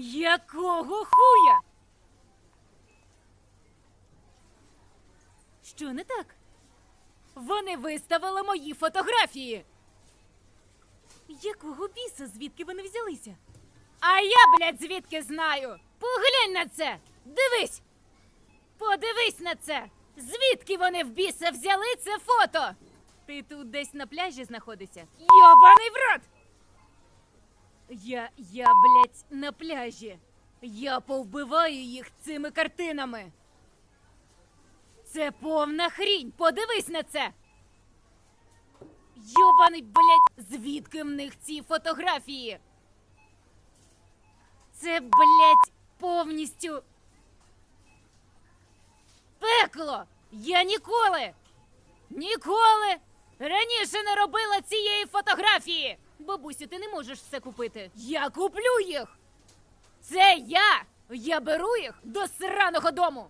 Якого хуя? Що не так? Вони виставили мої фотографії. Якого біса, звідки вони взялися? А я, блядь, звідки знаю? Поглянь на це! Дивись! Подивись на це! Звідки вони в біса взяли це фото? Ти тут десь на пляжі знаходишся? Йобаний в рот! Я, я, блядь, на пляжі. Я повбиваю їх цими картинами. Це повна хрінь. Подивись на це. Йобаний, блядь, звідки в них ці фотографії? Це, блядь, повністю. Пекло! Я ніколи! Ніколи! Раніше не робила цієї фотографії! Бабусю, ти не можеш все купити. Я куплю їх! Це я! Я беру їх до сраного дому!